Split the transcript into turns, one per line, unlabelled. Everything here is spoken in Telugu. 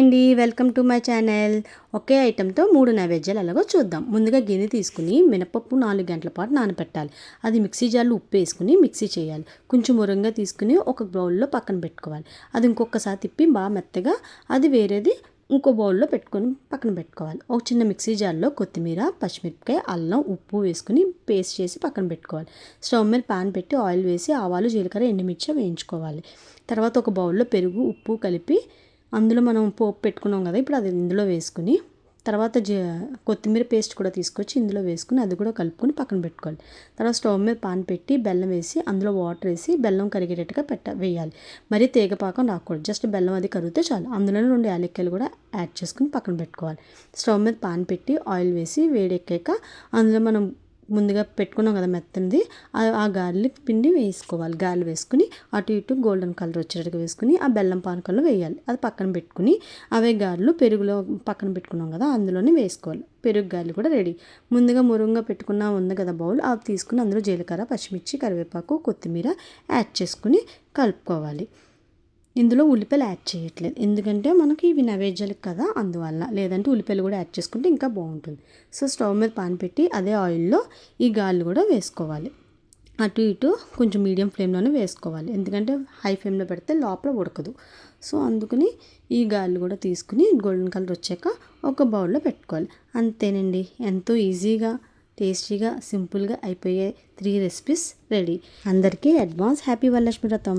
అండి వెల్కమ్ టు మై ఛానల్. ఒకే ఐటెంతో మూడు నైవేద్యాలు ఎలాగో చూద్దాం. ముందుగా గిన్నె తీసుకుని మినపప్పు నాలుగు గంటల పాటు నానబెట్టాలి. అది మిక్సీ జార్లో ఉప్పు వేసుకుని మిక్సీ చేయాలి. కొంచెం మురంగా తీసుకుని ఒక బౌల్లో పక్కన పెట్టుకోవాలి. అది ఇంకొకసారి తిప్పి బాగా మెత్తగా అది వేరేది ఇంకో బౌల్లో పెట్టుకొని పక్కన పెట్టుకోవాలి. ఒక చిన్న మిక్సీ జార్లో కొత్తిమీర పచ్చిమిరపకాయ అల్లం ఉప్పు వేసుకుని పేస్ట్ చేసి పక్కన పెట్టుకోవాలి. స్టవ్ మీద పాన్ పెట్టి ఆయిల్ వేసి ఆవాలు జీలకర్ర ఎండుమిర్చి వేయించుకోవాలి. తర్వాత ఒక బౌల్లో పెరుగు ఉప్పు కలిపి అందులో మనం పోపు పెట్టుకున్నాం కదా ఇప్పుడు అది ఇందులో వేసుకుని తర్వాత జ కొత్తిమీర పేస్ట్ కూడా తీసుకొచ్చి ఇందులో వేసుకుని అది కూడా కలుపుకొని పక్కన పెట్టుకోవాలి. తర్వాత స్టవ్ మీద పాన్ పెట్టి బెల్లం వేసి అందులో వాటర్ వేసి బెల్లం కరిగేటట్టుగా పెట్ట వేయాలి. మరీ తీగపాకం రాకూడదు. జస్ట్ బెల్లం అది కరిగితే చాలు. అందులోనే రెండు యాలక్కాయలు కూడా యాడ్ చేసుకుని పక్కన పెట్టుకోవాలి. స్టవ్ మీద పాన్ పెట్టి ఆయిల్ వేసి వేడెక్కాక అందులో మనం ముందుగా పెట్టుకున్నాం కదా మెత్తనిది. ఆ గార్లిక్ పిండి వేసుకోవాలి. గాలి వేసుకుని అటు ఇటు గోల్డెన్ కలర్ వచ్చేటట్టుగా వేసుకుని ఆ బెల్లం పానకంలో వేయాలి. అది పక్కన పెట్టుకుని అవే గారెలు పెరుగులో పక్కన పెట్టుకున్నాం కదా అందులోనే వేసుకోవాలి. పెరుగు గాలి కూడా రెడీ. ముందుగా మురుంగా పెట్టుకున్న ఉంది కదా బౌల్ అవి తీసుకుని అందులో జీలకర్ర పచ్చిమిర్చి కరివేపాకు కొత్తిమీర యాడ్ చేసుకుని కలుపుకోవాలి. ఇందులో ఉల్లిపాయలు యాడ్ చేయట్లేదు. ఎందుకంటే మనకి ఇవి నైవేద్యాలకు కదా అందువల్ల. లేదంటే ఉల్లిపాయలు కూడా యాడ్ చేసుకుంటే ఇంకా బాగుంటుంది. సో స్టవ్ మీద పాన్ పెట్టి అదే ఆయిల్లో ఈ గాళ్ళు కూడా వేసుకోవాలి. అటు ఇటు కొంచెం మీడియం ఫ్లేమ్లోనే వేసుకోవాలి. ఎందుకంటే హై ఫ్లేమ్లో పెడితే లోపల ఉడకదు. సో అందుకని ఈ గాళ్ళు కూడా తీసుకుని గోల్డెన్ కలర్ వచ్చాక ఒక బౌల్లో పెట్టుకోవాలి. అంతేనండి. ఎంతో ఈజీగా టేస్టీగా సింపుల్గా అయిపోయే త్రీ రెసిపీస్ రెడీ. అందరికీ అడ్వాన్స్ హ్యాపీ వరలక్ష్మి వ్రతం.